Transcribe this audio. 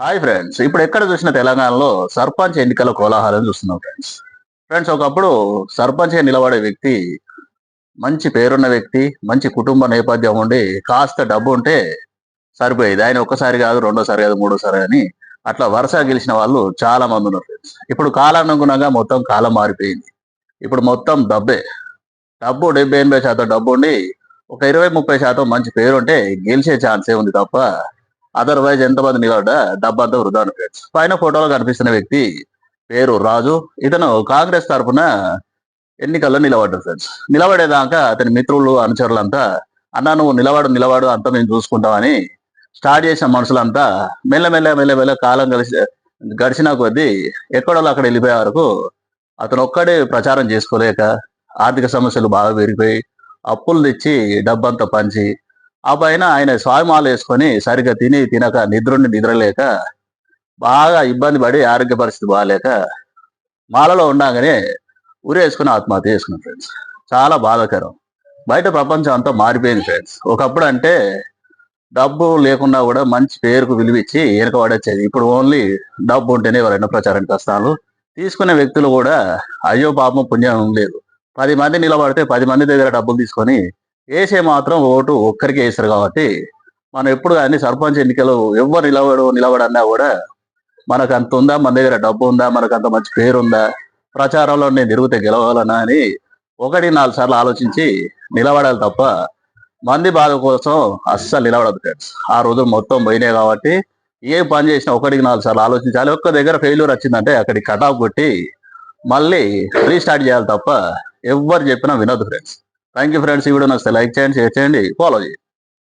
Hi friends ఇప్పుడు ఎక్కడ చూసిన తెలంగాణలో సర్పంచ్ ఎన్నికల కోలాహలం చూస్తున్నాం ఫ్రెండ్స్ ఫ్రెండ్స్ ఒకప్పుడు సర్పంచ్ నిలబడే వ్యక్తి మంచి పేరున్న వ్యక్తి మంచి కుటుంబ నేపథ్యం ఉండి కాస్త డబ్బు ఉంటే సరిపోయేది. ఆయన ఒక్కసారి కాదు రెండోసారి కాదు మూడోసారి అని అట్లా వరుస గెలిచిన వాళ్ళు చాలా మంది ఉన్నారు ఫ్రెండ్స్ ఇప్పుడు కాలానుగుణంగా మొత్తం కాలం మారిపోయింది. ఇప్పుడు మొత్తం డబ్బే. డబ్బు డెబ్బై ఎనభై శాతం డబ్బు ఉండి ఒక ఇరవై ముప్పై శాతం మంచి పేరు ఉంటే గెలిచే ఛాన్సే ఉంది తప్ప అదర్వైజ్ ఎంతమంది నిలబడ్డా? డబ్బంతా వృధా ఫ్రెండ్స్ పైన ఫోటోలో కనిపిస్తున్న వ్యక్తి పేరు రాజు. ఇతను కాంగ్రెస్ తరఫున ఎన్నికల్లో నిలబడ్డాడు ఫ్రెండ్స్. నిలబడేదాకా అతని మిత్రులు అనుచరులంతా అన్న నువ్వు నిలబడు నిలబడు అంతా మేము చూసుకుంటామని స్టార్ట్ చేసిన మనుషులంతా మెల్లమెల్ల మెల్లమెల్ల కాలం కలిసి గడిచిన కొద్దీ ఎక్కడో అక్కడ వెళ్ళిపోయే వరకు అతను ఒక్కడే ప్రచారం చేసుకోలేక ఆర్థిక సమస్యలు బాగా పెరిగిపోయి అప్పులు తెచ్చి డబ్బంతా పంచి ఆ పైన ఆయన స్వామిమాలు వేసుకొని సరిగ్గా తిని తినక నిద్రుండి నిద్రలేక బాగా ఇబ్బంది పడి ఆరోగ్య పరిస్థితి బాగాలేక మాలలో ఉండగానే ఉరేసుకుని ఆత్మహత్య చేసుకున్నాం ఫ్రెండ్స్. చాలా బాధాకరం. బయట ప్రపంచం అంతా మారిపోయింది ఫ్రెండ్స్. ఒకప్పుడు అంటే డబ్బు లేకుండా కూడా మంచి పేరుకు విలువిచ్చి వెనక పడొచ్చేది. ఇప్పుడు ఓన్లీ డబ్బు ఉంటేనే ఎవరైనా ప్రచారానికి వస్తాను తీసుకునే వ్యక్తులు కూడా అయ్యో పాపం పుణ్యం లేదు. పది మంది నిలబడితే పది మంది దగ్గర డబ్బులు తీసుకొని వేసే మాత్రం ఓటు ఒక్కరికి వేసారు కాబట్టి మనం ఎప్పుడు కానీ సర్పంచ్ ఎన్నికలు ఎవరు నిలబడు నిలబడన్నా కూడా మనకు అంత ఉందా? మన దగ్గర డబ్బు ఉందా? మనకు అంత మంచి పేరు ఉందా? ప్రచారంలో నేను తిరిగితే గెలవాలనా అని ఒకటి నాలుగు సార్లు ఆలోచించి నిలబడాలి తప్ప మంది బాధ కోసం అస్సలు నిలబడదు ఫ్రెండ్స్. ఆ రోజు మొత్తం పోయినాయి కాబట్టి ఏ పని చేసినా ఒకటికి నాలుగు సార్లు ఆలోచించాలి ఒక్క దగ్గర ఫెయిల్యూర్ వచ్చిందంటే అక్కడికి కటాఫ్ కొట్టి మళ్ళీ రీస్టార్ట్ చేయాలి తప్ప ఎవరు చెప్పినా వినొద్దు ఫ్రెండ్స్. థ్యాంక్ యూ ఫ్రెండ్స్ ఈ వీడియో నచ్చితే లైక్ చేయండి షేర్ చేయండి ఫాలో చేయండి.